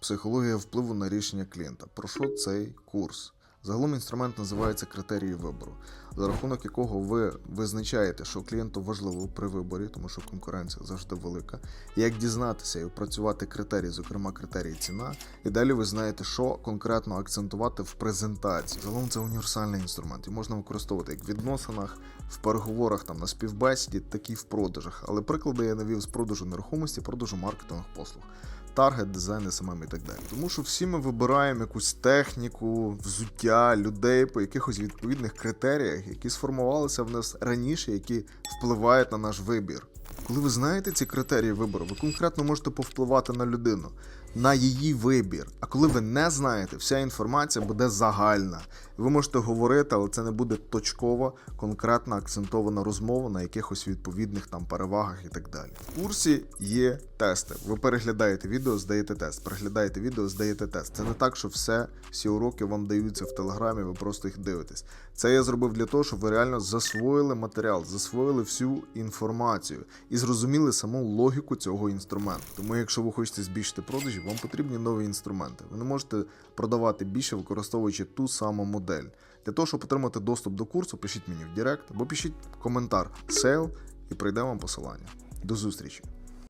Психологія впливу на рішення клієнта. Про що цей курс? Загалом інструмент називається критерії вибору, за рахунок якого ви визначаєте, що клієнту важливо при виборі, тому що конкуренція завжди велика. Як дізнатися і опрацювати критерії, зокрема критерії ціна, і далі ви знаєте, що конкретно акцентувати в презентації. Загалом це універсальний інструмент, і можна використовувати як в відносинах, в переговорах, там на співбесіді, так і в продажах. Але приклади я навів з продажу нерухомості, продажу маркетингових послуг таргет, дизайн, SMM і так далі. Тому що всі ми вибираємо якусь техніку, взуття людей по якихось відповідних критеріях, які сформувалися в нас раніше, які впливають на наш вибір. Коли ви знаєте ці критерії вибору, ви конкретно можете повпливати на людину, на її вибір. А коли ви не знаєте, вся інформація буде загальна. Ви можете говорити, але це не буде точкова, конкретно акцентована розмова на якихось відповідних там перевагах і так далі. В курсі є тести. Ви переглядаєте відео, здаєте тест. Переглядаєте відео, здаєте тест. Це не так, що все, всі уроки вам даються в телеграмі, ви просто їх дивитесь. Це я зробив для того, щоб ви реально засвоїли матеріал, засвоїли всю інформацію і зрозуміли саму логіку цього інструменту. Тому, якщо ви хочете збільшити продажі, вам потрібні нові інструменти. Ви не можете продавати більше, використовуючи ту саму модель. Для того, щоб отримати доступ до курсу, пишіть мені в Директ або пишіть коментар Sale і прийде вам посилання. До зустрічі!